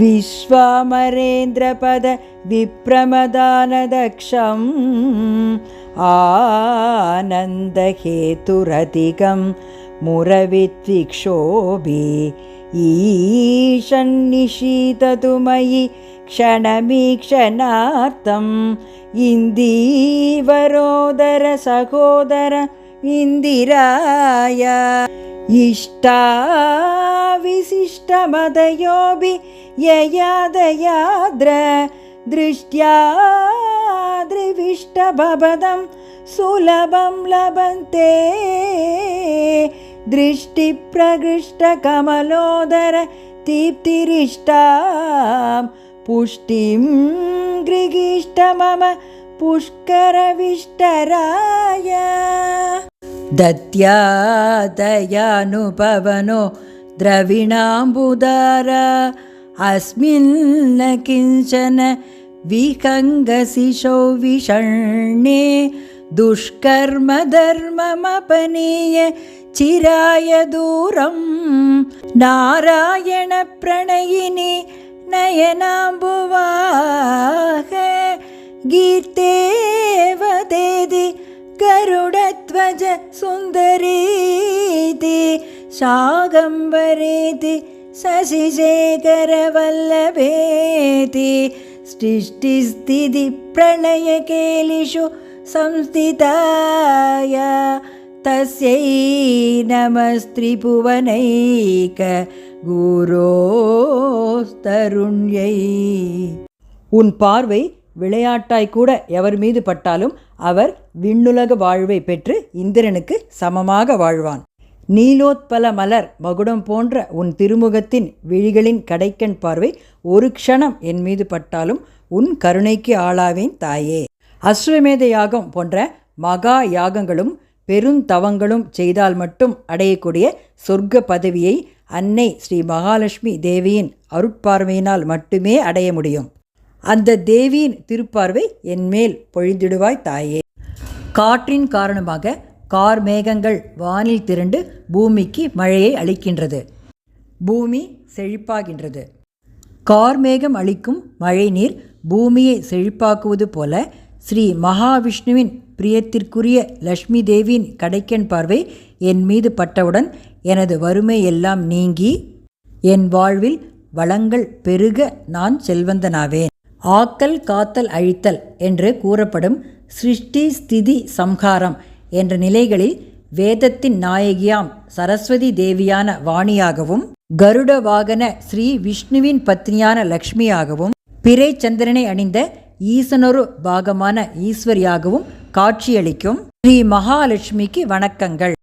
विश्वामरेन्द्रपद विप्रमदानदक्षम् आनन्दहेतुरधिकं मुरविद्विक्षोभे ईशन्निशीततु मयि क्षणमीक्षणार्थम् इन्दीवरोदर सहोदर इन्दिराय इष्टाविशिष्टमदयोऽपि ययादयाद्र दृष्ट्या दृविष्टभवदं सुलभं लभन्ते। दृष्टिप्रकृष्टकमलोदर दीप्तिरिष्टां पुष्टिं गृगीष्ट मम पुष्करविष्टराय दत्यादयानुभवनो द्रविणाम्बुदार अस्मिन् न किञ्चन विहङ्गसिशौ विषण्णे दुष्कर्मधर्ममपनीय चिराय दूरं नारायणप्रणयिनि नयनाम्बुवाह गीतेवदेदि गरुडध्वज सुन्दरीति शागम्बरेति शशिशेखरवल्लभेति सृष्टिस्थितिप्रलयकेलिषु संस्थिताय तस्यै नमस्त्रिभुवनैक குரோஸ்தருண்யை உன் பார்வை விளையாட்டாய் கூட எவர் மீது பட்டாலும் அவர் விண்ணுலக வாழ்வை பெற்று இந்திரனுக்கு சமமாக வாழ்வான். நீலோத்பல மலர் மகுடம் போன்ற உன் திருமுகத்தின் விழிகளின் கடைக்கண் பார்வை ஒரு க்ஷணம் என் மீது பட்டாலும் உன் கருணைக்கு ஆளாவேன் தாயே. அஸ்வமேத யாகம் போன்ற மகா யாகங்களும் பெருந்தவங்களும் செய்தால் மட்டும் அடையக்கூடிய சொர்க்க பதவியை அன்னை ஸ்ரீ மகாலட்சுமி தேவியின் அருட்பார்வையினால் மட்டுமே அடைய முடியும். அந்த தேவியின் திருப்பார்வை என்மேல் பொழிந்திடுவாய் தாயே. காற்றின் காரணமாக கார் மேகங்கள் வானில் திரண்டு பூமிக்கு மழையை அளிக்கின்றது. பூமி செழிப்பாகின்றது. கார்மேகம் அளிக்கும் மழைநீர் பூமியை செழிப்பாக்குவது போல ஸ்ரீ மகாவிஷ்ணுவின் பிரியத்திற்குரிய லக்ஷ்மி தேவியின் கடைக்கண் பார்வை என் மீது பட்டவுடன் எனது வறுமை எல்லாம் நீங்கி என் வாழ்வில் வளங்கள் பெருக நான் செல்வந்தனாவேன். ஆக்கல் காத்தல் அழித்தல் என்று கூறப்படும் சிருஷ்டி ஸ்திதி சம்ஹாரம் என்ற நிலைகளில் வேதத்தின் நாயகியாம் சரஸ்வதி தேவியான வாணியாகவும் கருட வாகன ஸ்ரீ விஷ்ணுவின் பத்னியான லக்ஷ்மியாகவும் பிறை சந்திரனை அணிந்த ஈசனொரு பாகமான ஈஸ்வரியாகவும் காட்சியளிக்கும் ஸ்ரீ மகாலட்சுமிக்கு வணக்கங்கள்.